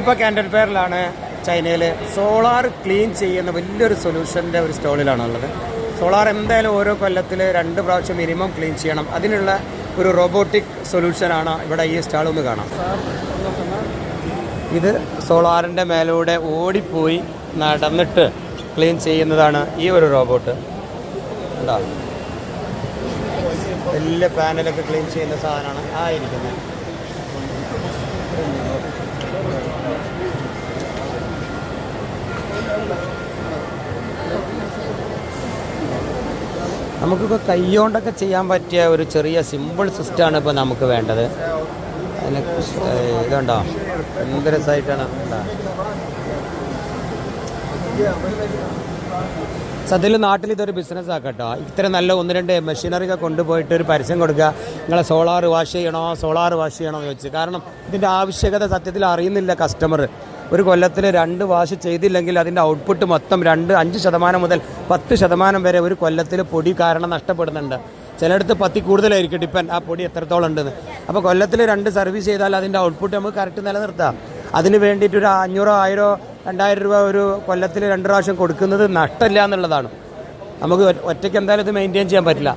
ഇപ്പോൾ കാൻഡൻ ഫെയറിലാണ് ചൈനയിൽ solar clean ചെയ്യുന്ന വലിയൊരു സൊല്യൂഷന്റെ ഒരു സ്റ്റോളിലാണുള്ളത്. സോളാർ എന്തായാലും ഓരോ കൊല്ലത്തിൽ രണ്ട് പ്രാവശ്യം മിനിമം ക്ലീൻ ചെയ്യണം. അതിനുള്ള ഒരു റോബോട്ടിക് സൊല്യൂഷനാണ് ഇവിടെ ഈ സ്റ്റാൾ ഒന്ന് കാണാം. ഇത് സോളാറിന്റെ മേലൂടെ ഓടിപ്പോയി നടന്നിട്ട് ക്ലീൻ ചെയ്യുന്നതാണ് ഈ ഒരു റോബോട്ട് ഉണ്ടോ വലിയ പാനലൊക്കെ ക്ലീൻ ചെയ്യുന്ന സാധനമാണ്. ആ ഇരിക്കുന്നത്. നമുക്കിപ്പോൾ കൈകൊണ്ടൊക്കെ ചെയ്യാൻ പറ്റിയ ഒരു ചെറിയ സിമ്പിൾ സിസ്റ്റമാണ് ഇപ്പോൾ നമുക്ക് വേണ്ടത്. അതിന് ഇതുണ്ടോ? എന്ത് രസമായിട്ടാണ് സത്യത്തിൽ നാട്ടിൽ ഇതൊരു ബിസിനസ് ആക്കട്ടോ ഇത്ര നല്ല ഒന്ന് രണ്ട് മെഷീനറി ഒക്കെ കൊണ്ടുപോയിട്ട് ഒരു പരസ്യം കൊടുക്കുക. നിങ്ങളെ സോളാർ വാഷ് ചെയ്യണോ? സോളാർ വാഷ് ചെയ്യണോ എന്ന് ചോദിച്ചു. കാരണം ഇതിന്റെ ആവശ്യകത സത്യത്തിൽ അറിയുന്നില്ല കസ്റ്റമർ ഒരു കൊല്ലത്തിൽ രണ്ട് വാഷ് ചെയ്തില്ലെങ്കിൽ അതിന്റെ ഔട്ട്പുട്ട് മൊത്തം രണ്ട് അഞ്ച് ശതമാനം മുതൽ പത്ത് ശതമാനം വരെ ഒരു കൊല്ലത്തിൽ പൊടി കാരണം നഷ്ടപ്പെടുന്നുണ്ട്. ചിലയിടത്ത് പത്തി കൂടുതലായിരിക്കും ഡിപ്പെൻഡ് ആ പൊടി എത്രത്തോളം ഉണ്ടെന്ന്. അപ്പോൾ കൊല്ലത്തിൽ രണ്ട് സർവീസ് ചെയ്താൽ അതിന്റെ ഔട്ട്പുട്ട് നമുക്ക് കറക്റ്റ് നിലനിർത്താം. അതിന് വേണ്ടിയിട്ട് ഒരു അഞ്ഞൂറോ ആയിരോ രണ്ടായിരം രൂപ ഒരു കൊല്ലത്തിൽ രണ്ട് പ്രാവശ്യം കൊടുക്കുന്നത് നഷ്ടമില്ല എന്നുള്ളതാണ്. നമുക്ക് ഒറ്റയ്ക്ക് എന്തായാലും ഇത് മെയിന്റെയിൻ ചെയ്യാൻ പറ്റില്ല.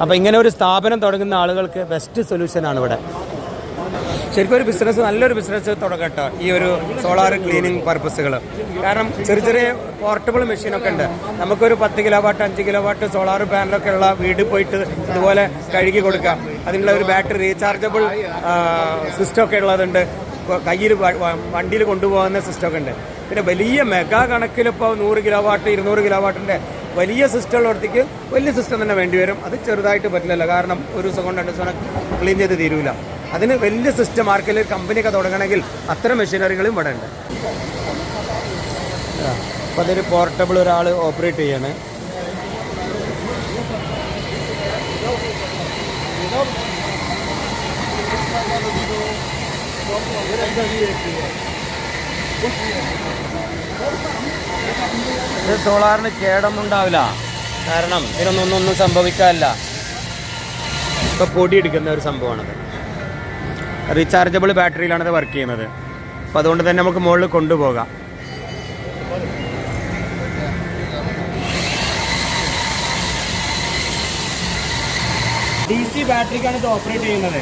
അപ്പോൾ ഇങ്ങനെ ഒരു സ്ഥാപനം തുടങ്ങുന്ന ആളുകൾക്ക് ബെസ്റ്റ് സൊല്യൂഷനാണ് ഇവിടെ. ശരിക്കും ഒരു ബിസിനസ് നല്ലൊരു ബിസിനസ് തുടങ്ങട്ടോ ഈ ഒരു സോളാർ ക്ലീനിങ് പർപ്പസുകൾ കാരണം ചെറിയ ചെറിയ പോർട്ടബിൾ മെഷീനൊക്കെ ഉണ്ട്. നമുക്കൊരു പത്ത് കിലോ വാട്ട് അഞ്ച് കിലോ വാട്ട് സോളാർ പാനലൊക്കെ ഉള്ള വീട് പോയിട്ട് ഇതുപോലെ കഴുകി കൊടുക്കാം. അതിനുള്ള ഒരു ബാറ്ററി റീചാർജബിൾ സിസ്റ്റം ഒക്കെ ഉള്ളതുണ്ട്. കയ്യിൽ വണ്ടിയിൽ കൊണ്ടുപോകുന്ന സിസ്റ്റമൊക്കെ ഉണ്ട്. പിന്നെ വലിയ മെഗാ കണക്കിൽ ഇപ്പോൾ നൂറ് കിലോ വാട്ട് ഇരുന്നൂറ് കിലോ വാട്ടിന്റെ വലിയ സിസ്റ്റം ഉള്ളിടത്തേക്ക് വലിയ സിസ്റ്റം തന്നെ വേണ്ടി വരും. അത് ചെറുതായിട്ട് പറ്റില്ലല്ലോ. കാരണം ഒരു ദിവസം കൊണ്ട് രണ്ട് ദിവസം ക്ലീൻ ചെയ്ത് തീരൂല. അതിന് വലിയ സിസ്റ്റം മാർക്കറ്റിൽ കമ്പനിയൊക്കെ തുടങ്ങണമെങ്കിൽ അത്തരം മെഷീനറികളും ഇവിടെ ഉണ്ട്. അപ്പോൾ അതൊരു പോർട്ടബിൾ ഒരാൾ ഓപ്പറേറ്റ് ചെയ്യാണ്. സോളാറിന് കേടൊന്നും ഉണ്ടാവില്ല കാരണം ഇതിനൊന്നും ഒന്നും സംഭവിക്കാറില്ല. ഇപ്പൊ പൊടി എടുക്കുന്ന ഒരു സംഭവമാണത്. റീചാർജബിൾ ബാറ്ററിയിലാണ് ഇത് വർക്ക് ചെയ്യുന്നത്. അപ്പം അതുകൊണ്ട് തന്നെ നമുക്ക് മുകളിൽ കൊണ്ടുപോകാം. ഡി സി ബാറ്ററിക്കാണ് ഇത് ഓപ്പറേറ്റ് ചെയ്യുന്നത്.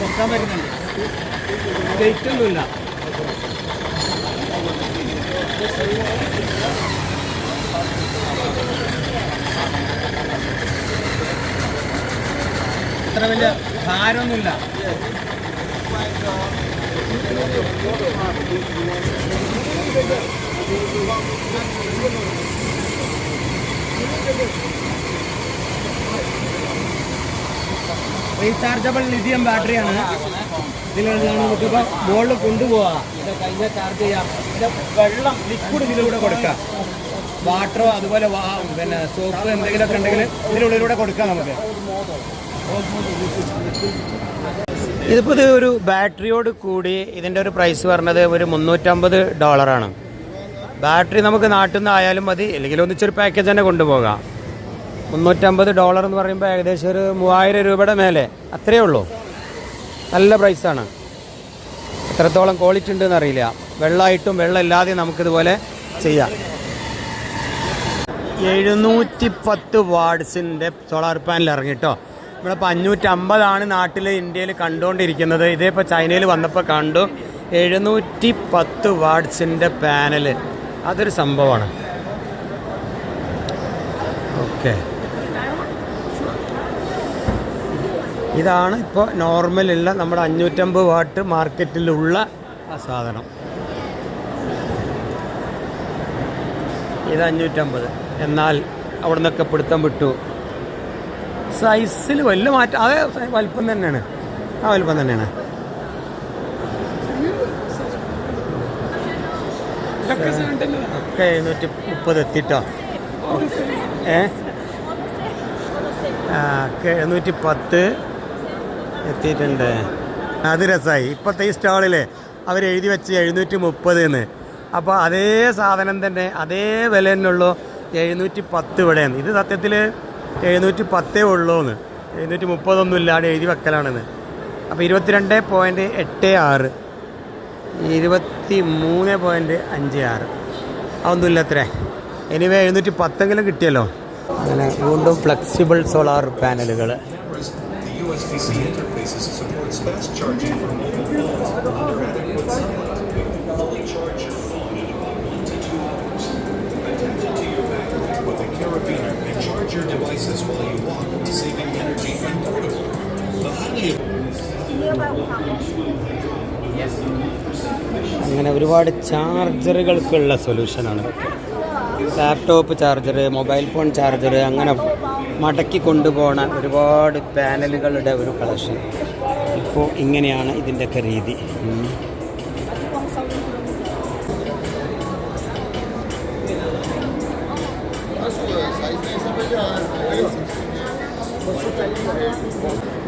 പൊക്കാൻ പറ്റുന്നുണ്ട്. വെയിറ്റ് ഒന്നുമില്ല. എത്ര വലിയ ഭാരമൊന്നുമില്ല റീചാർജബിൾ ലിഥിയം ബാറ്ററിയാണ്. ഇതിലാണ് നമുക്കിപ്പോൾ മുകളിൽ കൊണ്ടുപോകാം ഇത് കഴിഞ്ഞാൽ ചാർജ് ചെയ്യാം. ഇത് വെള്ളം ലിക്വിഡ് ഇതിലൂടെ കൊടുക്കാം. വാട്ടറോ അതുപോലെ പിന്നെ സോപ്പ് എന്തെങ്കിലുമൊക്കെ ഉണ്ടെങ്കിൽ ഇതിനുള്ളിലൂടെ കൊടുക്കാം നമുക്ക്. ഇതിപ്പോൾ ഇത് ഒരു ബാറ്ററിയോട് കൂടി ഇതിന്റെ ഒരു പ്രൈസ് പറഞ്ഞത് ഒരു മുന്നൂറ്റമ്പത് ഡോളറാണ്. ബാറ്ററി നമുക്ക് നാട്ടിൽ നിന്ന് ആയാലും മതി അല്ലെങ്കിൽ ഒന്നിച്ചൊരു പാക്കേജ് തന്നെ കൊണ്ടുപോകാം. മുന്നൂറ്റമ്പത് ഡോളർ എന്ന് പറയുമ്പോൾ ഏകദേശം ഒരു മൂവായിരം രൂപയുടെ മേലെ അത്രയേ ഉള്ളൂ. നല്ല പ്രൈസാണ് എത്രത്തോളം ക്വാളിറ്റി ഉണ്ടെന്ന് അറിയില്ല. വെള്ളമായിട്ടും വെള്ളമില്ലാതെയും നമുക്കിതുപോലെ ചെയ്യാം. എഴുന്നൂറ്റി പത്ത് വാർഡ്സിന്റെ സോളാർ പാനൽ ഇറങ്ങിട്ടോ നമ്മളിപ്പോൾ അഞ്ഞൂറ്റമ്പതാണ് നാട്ടിൽ ഇന്ത്യയിൽ കണ്ടുകൊണ്ടിരിക്കുന്നത്. ഇതേ ഇപ്പോൾ ചൈനയിൽ വന്നപ്പോൾ കണ്ടു. എഴുന്നൂറ്റി പത്ത് വാർഡ്സിന്റെ പാനൽ അതൊരു സംഭവമാണ്. ഓക്കെ. ഇതാണ് ഇപ്പോൾ നോർമലുള്ള നമ്മുടെ അഞ്ഞൂറ്റമ്പത് വാട്ട് മാർക്കറ്റിലുള്ള ആ സാധനം. ഇത് അഞ്ഞൂറ്റമ്പത്. എന്നാൽ അവിടെ നിന്നൊക്കെ പിടുത്തം വിട്ടു. സൈസിൽ വലിയ മാറ്റം. അതേ വലിപ്പം തന്നെയാണ്. ആ വലിപ്പം തന്നെയാണ്. എഴുന്നൂറ്റി മുപ്പത് എത്തിട്ടോ? ഏ? ആ എഴുന്നൂറ്റി പത്ത് എത്തിയിട്ടുണ്ട്. അത് രസമായി ഇപ്പോഴത്തെ ഈ സ്റ്റാളിൽ അവർ എഴുതി വെച്ച് എഴുന്നൂറ്റി മുപ്പത് എന്ന് അപ്പോൾ അതേ സാധനം തന്നെ അതേ വില തന്നെയുള്ളൂ എഴുന്നൂറ്റി പത്ത് ഇവിടെയാണ് ഇത് സത്യത്തിൽ എഴുന്നൂറ്റി പത്തേ ഉള്ളൂ എന്ന് എഴുന്നൂറ്റി മുപ്പതൊന്നും ഇല്ലാണ്ട് എഴുതി വെക്കലാണെന്ന്. അപ്പോൾ ഇരുപത്തിരണ്ട് പോയിന്റ് എട്ട് ആറ്. ഇരുപത്തി മൂന്ന് പോയിന്റ് അഞ്ച് ആറ്. അതൊന്നുമില്ല അത്രേ. എനിവേ എഴുന്നൂറ്റി പത്തെങ്കിലും കിട്ടിയല്ലോ. അങ്ങനെ വീണ്ടും ഫ്ലെക്സിബിൾ സോളാർ പാനലുകൾ USB-C interfaces supports fast charging for mobile phones. under adequate charge your devices while you walk, saving energy and portable. The highly അങ്ങനെ ഒരുപാട് ചാർജറുകൾക്കുള്ള സൊല്യൂഷനാണ് laptop charger mobile phone charger അങ്ങനെ മടക്കി കൊണ്ടുപോകണ ഒരുപാട് പാനലുകളുടെ ഒരു കളക്ഷൻ. ഇപ്പോൾ ഇങ്ങനെയാണ് ഇതിന്റെയൊക്കെ രീതി.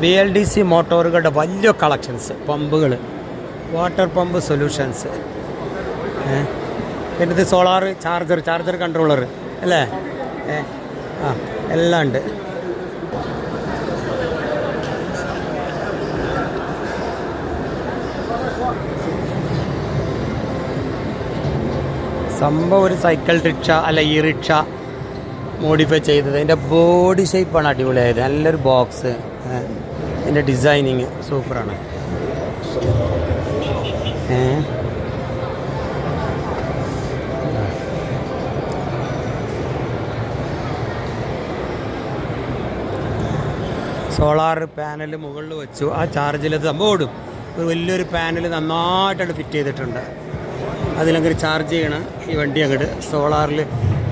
ബി എൽ ഡി സി മോട്ടോറുകളുടെ വലിയ കളക്ഷൻസ് പമ്പുകൾ വാട്ടർ പമ്പ് സൊല്യൂഷൻസ് പിന്നെ ഇത് സോളാർ ചാർജർ ചാർജർ കൺട്രോളർ അല്ലേ? ആ എല്ലാം ഉണ്ട്. സംഭവം ഒരു സൈക്കിൾ റിക്ഷ അല്ല ഈ റിക്ഷ മോഡിഫൈ ചെയ്തത്. അതിന്റെ ബോഡി ഷേപ്പാണ് അടിപൊളിയായത്. നല്ലൊരു ബോക്സ് അതിന്റെ ഡിസൈനിങ് സൂപ്പറാണ് സോളാർ പാനൽ മുകളിൽ വെച്ചു. ആ ചാർജിലത് സംഭവം ഓടും. ഒരു വലിയൊരു പാനൽ നന്നായിട്ടാണ് ഫിറ്റ് ചെയ്തിട്ടുണ്ട്. അതിലങ്ങനെ ചാർജ് ചെയ്യണം. ഈ വണ്ടി അങ്ങോട്ട് സോളാറിൽ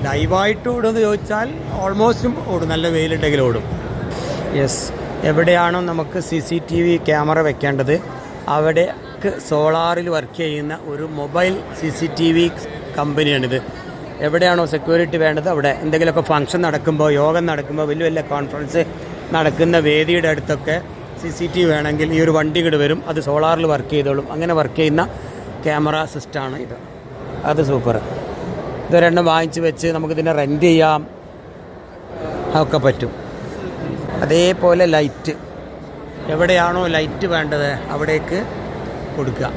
ലൈവായിട്ട് ഓടുമെന്ന് ചോദിച്ചാൽ ഓൾമോസ്റ്റും ഓടും. നല്ല വെയിലുണ്ടെങ്കിൽ ഓടും. യെസ് എവിടെയാണോ നമുക്ക് C C T V camera വെക്കേണ്ടത് അവിടേക്ക് സോളാറിൽ വർക്ക് ചെയ്യുന്ന ഒരു mobile C C T V കമ്പനിയാണിത് എവിടെയാണോ സെക്യൂരിറ്റി വേണ്ടത് അവിടെ എന്തെങ്കിലുമൊക്കെ ഫംഗ്ഷൻ നടക്കുമ്പോൾ യോഗം നടക്കുമ്പോൾ വലിയ വലിയ കോൺഫറൻസ് നടക്കുന്ന വേദിയുടെ അടുത്തൊക്കെ സി സി ടി വേണമെങ്കിൽ ഈ ഒരു വണ്ടി ഇങ്ങോട്ട് വരും. അത് സോളാറിൽ വർക്ക് ചെയ്തോളും. അങ്ങനെ വർക്ക് ചെയ്യുന്ന ക്യാമറ സിസ്റ്റമാണ് ഇത്. അത് സൂപ്പർ ഇതൊരെണ്ണം വാങ്ങിച്ച് വെച്ച് നമുക്കിതിനെ റെന്റ് ചെയ്യാം. ഒക്കെ പറ്റും. അതേപോലെ ലൈറ്റ് എവിടെയാണോ ലൈറ്റ് വേണ്ടത് അവിടേക്ക് കൊടുക്കുക.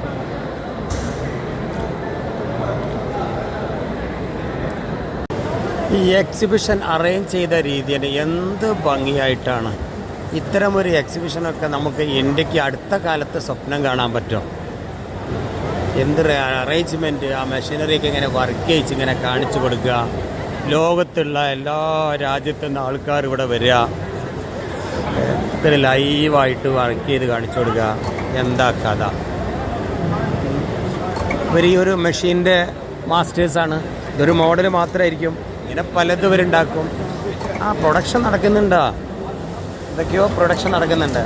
ഈ എക്സിബിഷൻ അറേഞ്ച് ചെയ്ത രീതിയാണ് എന്ത് ഭംഗിയായിട്ടാണ്. ഇത്തരമൊരു എക്സിബിഷനൊക്കെ നമുക്ക് ഇന്ത്യയ്ക്ക് അടുത്ത കാലത്ത് സ്വപ്നം കാണാൻ പറ്റും. എന്ത് അറേഞ്ച്മെന്റ് ആ മെഷീനറിയൊക്കെ ഇങ്ങനെ വർക്ക് ചെയ്ച്ച് ഇങ്ങനെ കാണിച്ചു കൊടുക്കുക. ലോകത്തുള്ള എല്ലാ രാജ്യത്തു നിന്ന് ആൾക്കാർ ഇവിടെ വരിക. ഇത്ര ലൈവായിട്ട് വർക്ക് ചെയ്ത് കാണിച്ചു കൊടുക്കുക. എന്താ കഥ? ഇവർ ഈ ഒരു മെഷീന്റെ മാസ്റ്റേഴ്സാണ് ഇതൊരു മോഡൽ മാത്രമായിരിക്കും ഇങ്ങനെ പലതും ഇവരുണ്ടാക്കും ആ പ്രൊഡക്ഷൻ നടക്കുന്നുണ്ടോ? എന്തൊക്കെയോ പ്രൊഡക്ഷൻ നടക്കുന്നുണ്ട്.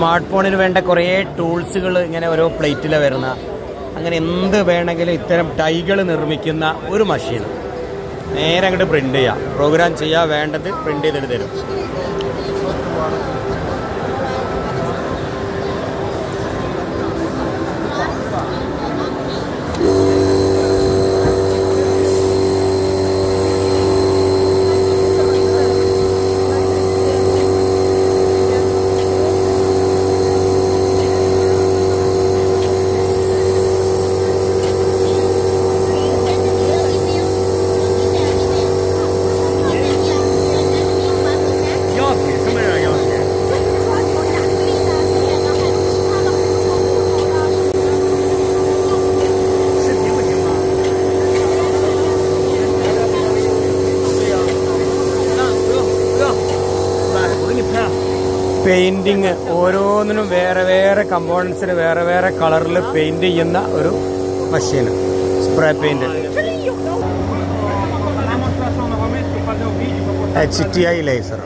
സ്മാർട്ട് ഫോണിന് വേണ്ട കുറേ ടൂൾസുകൾ ഇങ്ങനെ ഓരോ പ്ലേറ്റിൽ വരുന്ന. അങ്ങനെ എന്ത് വേണമെങ്കിലും ഇത്തരം ടൈകൾ നിർമ്മിക്കുന്ന ഒരു മഷീൻ നേരെ അങ്ങോട്ട് പ്രിന്റ് ചെയ്യാം. പ്രോഗ്രാം ചെയ്യുക വേണ്ടത് പ്രിന്റ് ചെയ്തിട്ട് തരും. പെയിന്റിങ് ഓരോന്നിനും വേറെ വേറെ കമ്പോണൻസിന് വേറെ വേറെ കളറിൽ പെയിന്റ് ചെയ്യുന്ന ഒരു machine spray paint H T I laser